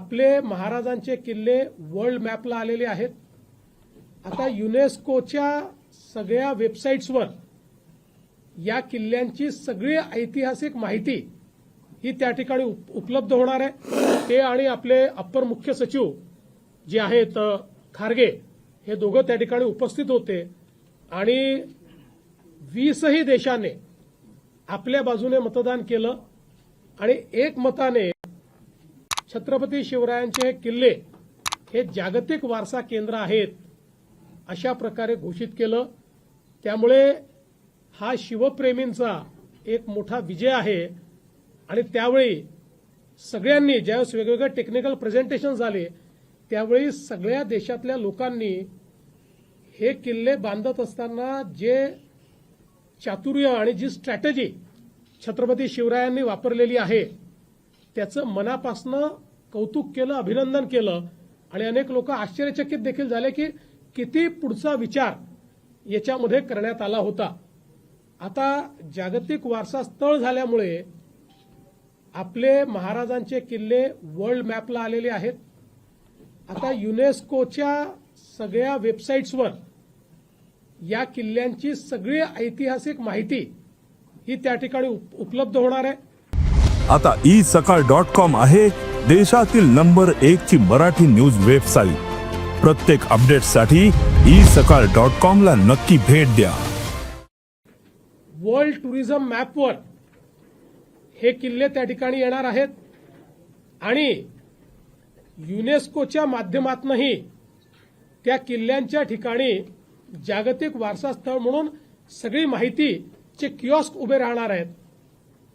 आपले महाराजांचे किल्ले वर्ल्ड मॅपला आलेले आहेत. आता युनेस्कोच्या सगळ्या वेबसाईट्सवर या किल्ल्यांची सगळी ऐतिहासिक माहिती ही त्या ठिकाणी उप- उपलब्ध होणार आहे. ते आणि आपले अप्पर मुख्य सचिव जे आहेत खारगे हे दोघं त्या ठिकाणी उपस्थित होते. आणि वीसही देशाने आपल्या बाजूने मतदान केलं आणि एक मताने छत्रपती शिवरायांचे हे किल्ले हे जागतिक वारसा केंद्र आहेत अशा प्रकारे घोषित केलं. त्यामुळे हा शिवप्रेमींचा एक मोठा विजय आहे. आणि त्यावेळी सगळ्यांनी ज्यावेळेस वेगवेगळे टेक्निकल प्रेझेंटेशन झाले त्यावेळी सगळ्या देशातल्या लोकांनी हे किल्ले बांधत असताना जे चातुर्य आणि जी स्ट्रॅटेजी छत्रपती शिवरायांनी वापरलेली आहे त्याचं मनापासनं कौतुक केलं अभिनंदन केलं. आणि अनेक लोक आश्चर्यचकित देखील झाले की किती पुढचा विचार याच्यामध्ये करण्यात आला होता. आता जागतिक वारसा स्थळ झाल्यामुळे आपले महाराजांचे किल्ले वर्ल्ड मॅपला आलेले आहेत. आता युनेस्कोच्या सगळ्या वेबसाईट्सवर या किल्ल्यांची सगळी ऐतिहासिक माहिती ही त्या ठिकाणी उप- उपलब्ध होणार आहे. आता ई सकाळ डॉट कॉम आहे देशातील नंबर एक ची मराठी न्यूज वेबसाईट. प्रत्येक अपडेटसाठी ई सकाळ डॉट कॉम ला नक्की भेट द्या. वर्ल्ड टुरिझम मॅपवर हे किल्ले त्या ठिकाणी येणार आहेत. आणि युनेस्कोच्या माध्यमातूनही त्या किल्ल्यांच्या ठिकाणी जागतिक वारसा स्थळ म्हणून सगळी माहितीचे किऑस्क उभे राहणार आहेत.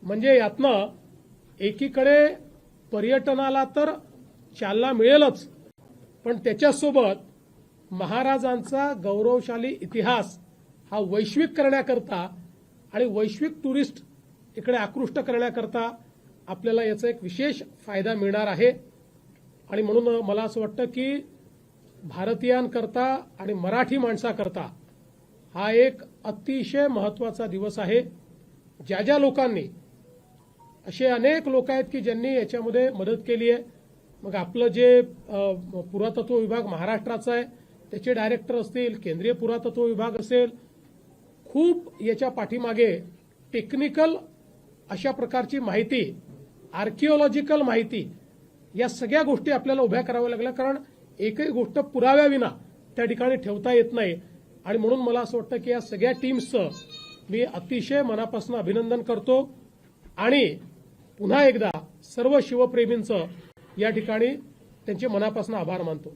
म्हणजे यातनं एकीकडे पर्यटनाला तर चालना मिळेलच पण त्याच्यासोबत महाराजांचा गौरवशाली इतिहास हा वैश्विक करण्याकरता आणि वैश्विक टुरिस्ट इकडे आकृष्ट करण्याकरता आपल्याला याचा एक विशेष फायदा मिळणार आहे. आणि म्हणून मला असं वाटतं की भारतीयांकरता आणि मराठी माणसाकरता हा एक अतिशय महत्त्वाचा दिवस आहे. ज्या ज्या लोकांनी असे अनेक लोक आहेत की ज्यांनी याच्यामध्ये मदत केली आहे. मग आपलं जे पुरातत्व विभाग महाराष्ट्राचा आहे त्याचे डायरेक्टर असतील केंद्रीय पुरातत्व विभाग असेल खूप याच्या पाठीमागे टेक्निकल अशा प्रकारची माहिती आर्किओलॉजिकल माहिती या सगळ्या गोष्टी आपल्याला उभ्या कराव्या लागल्या. कारण एकही गोष्ट पुराव्याविना त्या ठिकाणी ठेवता येत नाही. आणि म्हणून मला असं वाटतं की या सगळ्या टीम्सचं मी अतिशय मनापासून अभिनंदन करतो. आणि पुन्हा एकदा सर्व शिवप्रेमींचं या ठिकाणी त्यांचे मनापासून आभार मानतो.